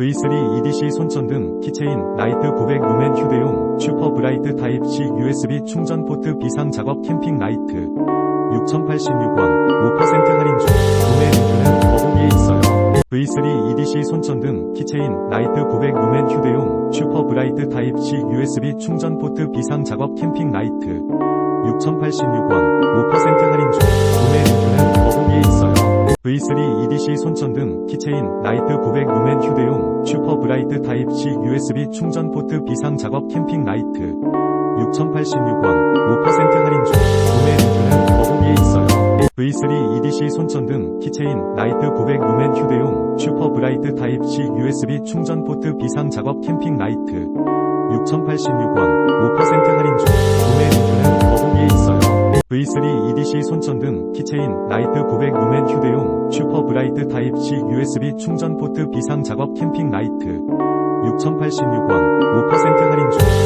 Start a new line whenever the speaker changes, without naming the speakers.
V3 EDC 손전 등 키체인 라이트 900 루멘 휴대용 슈퍼 브라이트 타입 C USB 충전 포트 비상 작업 캠핑 라이트. 6,086원 5% 할인 중. 구매 링크는 더보기에 있어요. V3 EDC 손전 등 키체인 라이트 900 루멘 휴대용 슈퍼 브라이트 타입 C USB 충전 포트 비상 작업 캠핑 라이트. 6,086원 5% 할인 중 V3 EDC 손전 등 키체인 라이트 900 루멘 휴대용 슈퍼 브라이트 타입 C USB 충전 포트 비상 작업 캠핑 라이트 6,086원 5% 할인 중 구매 링크는 더보기에 있어요. V3 EDC 손전 등 키체인 라이트 900 루멘 휴대용 슈퍼 브라이트 타입 C USB 충전 포트 비상 작업 캠핑 라이트 6,086원 V3 EDC 손전 등 키체인 라이트 900 루멘 휴대용 슈퍼 브라이트 타입 C USB 충전 포트 비상 작업 캠핑 라이트 6,086원 5% 할인 중